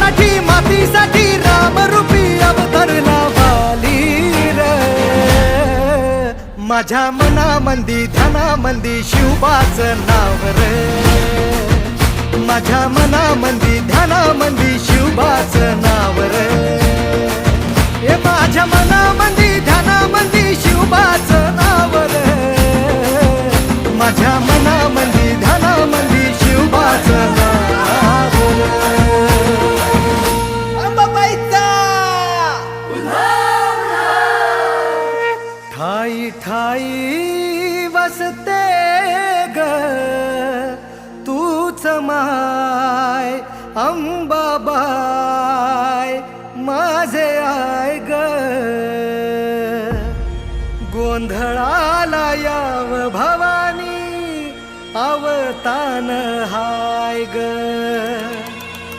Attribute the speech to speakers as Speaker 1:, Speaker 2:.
Speaker 1: मराठी मातीसाठी रामरूपी अवतरला लावाली र. माझ्या मनामंदी ध्यानामंदी शिवबाच नाव रे. माझ्या मनामंदी ध्यानामंदी शिवबाच नाव रे. ए माझ्या मनामंदी ध्यानामंदी शिवबाच नाव रे. माझ्या ठाई ठाई वसते ग. तूच माय अंबाबाय माझे आय ग. गोंधळाला याव भवानी अवतान हाय ग.